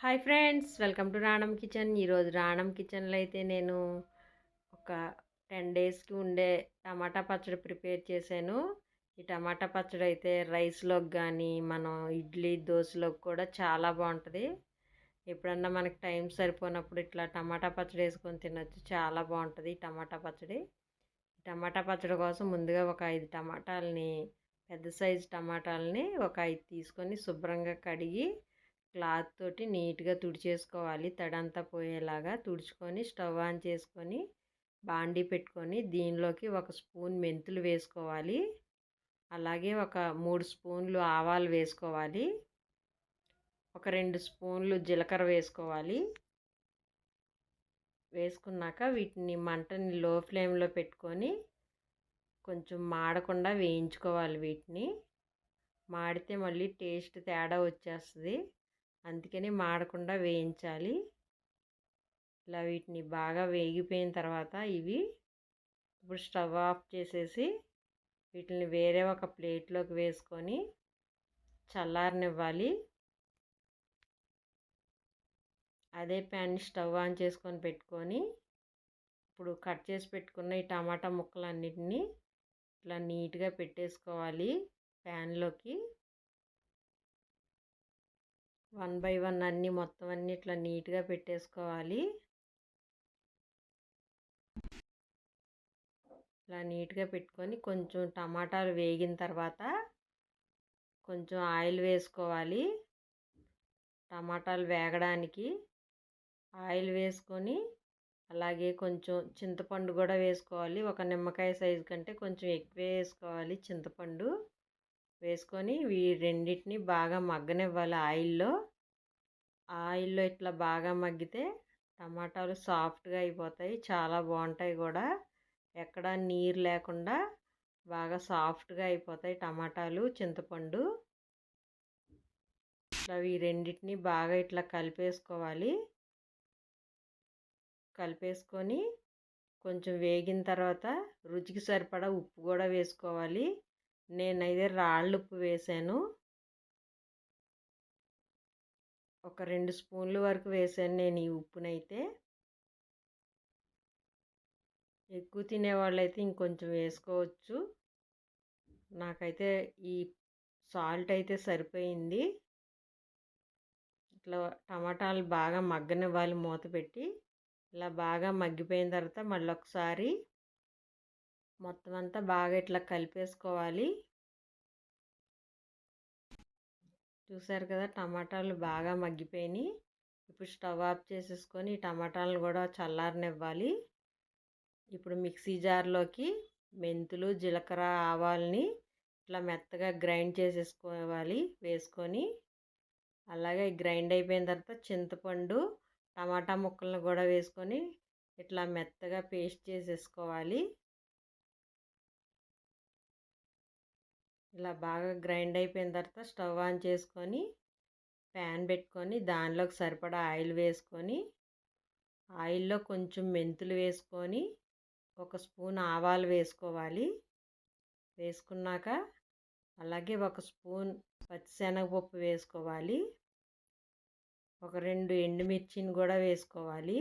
Hi friends welcome to Ranam kitchen. ఈరోజు రాణం కిచెన్లో అయితే నేను ఒక టెన్ డేస్కి ఉండే టమాటా పచ్చడి ప్రిపేర్ చేశాను. ఈ టమాటా పచ్చడి అయితే రైస్లోకి కానీ మనం ఇడ్లీ దోశలోకి కూడా చాలా బాగుంటుంది. ఎప్పుడన్నా మనకి టైం సరిపోనప్పుడు ఇట్లా టమాటా పచ్చడి వేసుకొని తినొచ్చు చాలా బాగుంటుంది ఈ టమాటా పచ్చడి. టమాటా పచ్చడి కోసం ముందుగా ఒక ఐదు టమాటాలని పెద్ద సైజు టమాటాలని ఒక ఐదు తీసుకొని శుభ్రంగా కడిగి క్లాత్ తోటి నీట్గా తుడిచేసుకోవాలి. తడంతా పోయేలాగా తుడుచుకొని స్టవ్ ఆన్ చేసుకొని బాండీ పెట్టుకొని దీనిలోకి ఒక స్పూన్ మెంతులు వేసుకోవాలి. అలాగే ఒక మూడు స్పూన్లు ఆవాలు వేసుకోవాలి. ఒక రెండు స్పూన్లు జీలకర్ర వేసుకోవాలి. వేసుకున్నాక వీటిని మంటని లో ఫ్లేమ్లో పెట్టుకొని కొంచెం మాడకుండా వేయించుకోవాలి వీటిని. మాడితే మళ్ళీ టేస్ట్ తేడా వచ్చేస్తుంది. అందుకని మాడకుండా వేయించాలి. ఇలా వీటిని బాగా వేగిపోయిన తర్వాత ఇవి ఇప్పుడు స్టవ్ ఆఫ్ చేసేసి వీటిని వేరే ఒక ప్లేట్లోకి వేసుకొని చల్లారనివ్వాలి. అదే ప్యాన్ స్టవ్ ఆన్ చేసుకొని పెట్టుకొని ఇప్పుడు కట్ చేసి పెట్టుకున్న ఈ టమాటా ముక్కలన్నిటినీ ఇట్లా నీట్గా పెట్టేసుకోవాలి ప్యాన్లోకి. వన్ బై వన్ అన్నీ మొత్తం అన్నీ ఇట్లా నీట్గా పెట్టేసుకోవాలి. ఇలా నీట్గా పెట్టుకొని కొంచెం టమాటాలు వేగిన తర్వాత కొంచెం ఆయిల్ వేసుకోవాలి. టమాటాలు వేగడానికి ఆయిల్ వేసుకొని అలాగే కొంచెం చింతపండు కూడా వేసుకోవాలి. ఒక నిమ్మకాయ సైజు కంటే కొంచెం ఎక్కువ వేసుకోవాలి చింతపండు. వేసుకొని ఈ రెండింటిని బాగా మగ్గనివ్వాలి ఆయిల్లో. ఆయిల్లో ఇట్లా బాగా మగ్గితే టమాటాలు సాఫ్ట్గా అయిపోతాయి చాలా బాగుంటాయి కూడా. ఎక్కడ నీరు లేకుండా బాగా సాఫ్ట్గా అయిపోతాయి టమాటాలు చింతపండు. ఇట్లా ఈ రెండింటిని బాగా ఇట్లా కలిపేసుకోవాలి. కలిపేసుకొని కొంచెం వేగిన తర్వాత రుచికి సరిపడా ఉప్పు కూడా వేసుకోవాలి. నేనైతే రాళ్ళు ఉప్పు వేసాను. ఒక రెండు స్పూన్ల వరకు వేసాను నేను ఈ ఉప్పునైతే. ఎక్కువ తినేవాళ్ళు అయితే ఇంకొంచెం వేసుకోవచ్చు. నాకైతే ఈ సాల్ట్ అయితే సరిపోయింది. ఇట్లా టమాటాలు బాగా మగ్గనివ్వాలి మూత పెట్టి. ఇలా బాగా మగ్గిపోయిన తర్వాత మళ్ళీ ఒకసారి మొత్తం అంతా బాగా ఇట్లా కలిపేసుకోవాలి. చూసారు కదా టమాటాలు బాగా మగ్గిపోయినాయి. ఇప్పుడు స్టవ్ ఆఫ్ చేసేసుకొని టమాటాలను కూడా చల్లారనివ్వాలి. ఇప్పుడు మిక్సీ జార్లోకి మెంతులు జీలకర్ర ఆవాల్ని ఇట్లా మెత్తగా గ్రైండ్ చేసేసుకోవాలి వేసుకొని. అలాగే గ్రైండ్ అయిపోయిన తర్వాత చింతపండు టమాటా ముక్కలను కూడా వేసుకొని ఇట్లా మెత్తగా పేస్ట్ చేసేసుకోవాలి. ఇలా బాగా గ్రైండ్ అయిపోయిన తర్వాత స్టవ్ ఆన్ చేసుకొని ప్యాన్ పెట్టుకొని దానిలోకి సరిపడా ఆయిల్ వేసుకొని ఆయిల్లో కొంచెం మెంతులు వేసుకొని ఒక స్పూన్ ఆవాలు వేసుకోవాలి. వేసుకున్నాక అలాగే ఒక స్పూన్ పచ్చిశనగపప్పు వేసుకోవాలి. ఒక రెండు ఎండుమిర్చిని కూడా వేసుకోవాలి.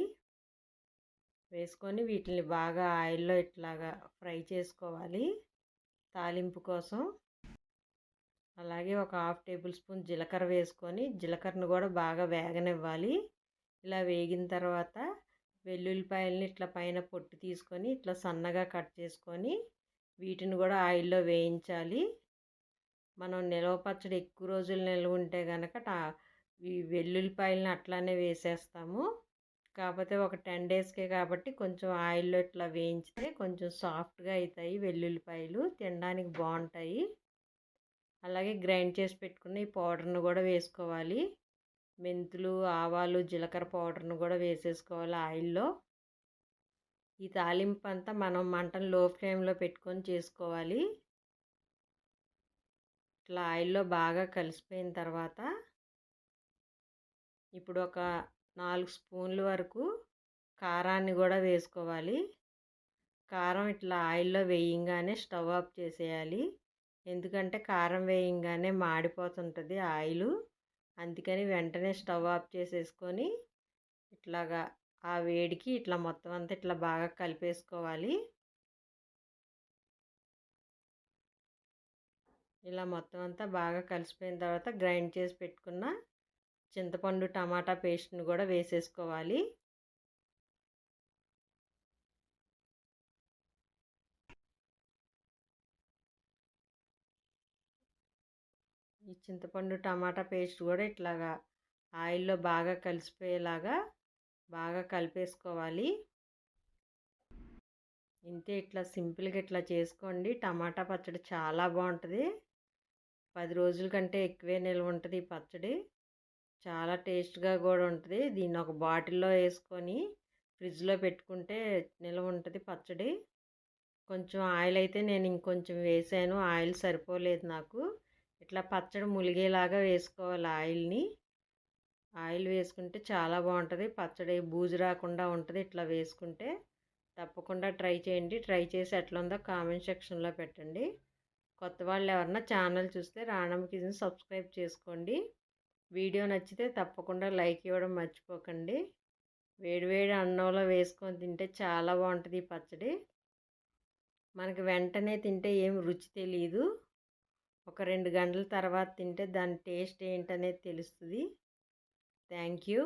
వేసుకొని వీటిని బాగా ఆయిల్లో ఇట్లాగా ఫ్రై చేసుకోవాలి. తాలింపు కోసం అలాగే ఒక హాఫ్ టేబుల్ స్పూన్ జీలకర్ర వేసుకొని జీలకర్రను కూడా బాగా వేగనివ్వాలి. ఇలా వేగిన తర్వాత వెల్లుల్లిపాయలని ఇట్లా పైన పొట్టు తీసుకొని ఇట్లా సన్నగా కట్ చేసుకొని వీటిని కూడా ఆయిల్లో వేయించాలి. మనం నిలవ పచ్చడి ఎక్కువ రోజులు నిల్వ ఉంటే కనుక ఈ వెల్లుల్లిపాయలని అట్లానే వేసేస్తాము. కాకపోతే ఒక టెన్ డేస్కే కాబట్టి కొంచెం ఆయిల్లో ఇట్లా వేయించితే కొంచెం సాఫ్ట్గా అవుతాయి వెల్లుల్లిపాయలు. తినడానికి బాగుంటాయి. అలాగే గ్రైండ్ చేసి పెట్టుకున్న ఈ పౌడర్ను కూడా వేసుకోవాలి. మెంతులు ఆవాలు జీలకర్ర పౌడర్ను కూడా వేసేసుకోవాలి ఆయిల్లో. ఈ తాలింపు అంతా మనం మంటను లో ఫ్లేమ్లో పెట్టుకొని చేసుకోవాలి. ఇట్లా ఆయిల్లో బాగా కలిసిపోయిన తర్వాత ఇప్పుడు ఒక నాలుగు స్పూన్ల వరకు కారాన్ని కూడా వేసుకోవాలి. కారం ఇట్లా ఆయిల్లో వేయంగానే స్టవ్ ఆఫ్ చేసేయాలి. ఎందుకంటే కారం వేయంగానే మాడిపోతుంటుంది ఆయిల్. అందుకని వెంటనే స్టవ్ ఆఫ్ చేసేసుకొని ఇట్లాగా ఆ వేడికి ఇట్లా మొత్తం అంతా ఇట్లా బాగా కలిపేసుకోవాలి. ఇలా మొత్తం అంతా బాగా కలిసిపోయిన తర్వాత గ్రైండ్ చేసి పెట్టుకున్న చింతపండు టమాటా పేస్ట్ని కూడా వేసేసుకోవాలి. ఈ చింతపండు టమాటా పేస్ట్ కూడా ఇట్లాగా ఆయిల్లో బాగా కలిసిపోయేలాగా బాగా కలిపేసుకోవాలి. ఇంతే ఇట్లా సింపుల్గా ఇట్లా చేసుకోండి. టమాటా పచ్చడి చాలా బాగుంటుంది. పది రోజుల కంటే ఎక్కువే నిల్వ ఉంటుంది ఈ పచ్చడి. చాలా టేస్ట్గా కూడా ఉంటుంది. దీన్ని ఒక బాటిల్లో వేసుకొని ఫ్రిడ్జ్లో పెట్టుకుంటే నిల్వ ఉంటుంది పచ్చడి. కొంచెం ఆయిల్ అయితే నేను ఇంకొంచెం వేసాను. ఆయిల్ సరిపోలేదు నాకు. ఇట్లా పచ్చడి ములిగేలాగా వేసుకోవాలి ఆయిల్ని. ఆయిల్ వేసుకుంటే చాలా బాగుంటుంది. పచ్చడి బూజు రాకుండా ఉంటుంది ఇట్లా వేసుకుంటే. తప్పకుండా ట్రై చేయండి. ట్రై చేసి ఎట్లా ఉందో కామెంట్ సెక్షన్లో పెట్టండి. కొత్త వాళ్ళు ఎవరన్నా ఛానల్ చూస్తే రాణం కిచెన్ సబ్స్క్రైబ్ చేసుకోండి. వీడియో నచ్చితే తప్పకుండా లైక్ ఇవ్వడం మర్చిపోకండి. వేడివేడి అన్నంలో వేసుకొని తింటే చాలా బాగుంటుంది ఈ పచ్చడి. మనకి వెంటనే తింటే ఏం రుచి తెలియదు ఒక రెండు గంటల తర్వాత తింటే దాని టేస్ట్ ఏంటనేది తెలుస్తుంది. Thank you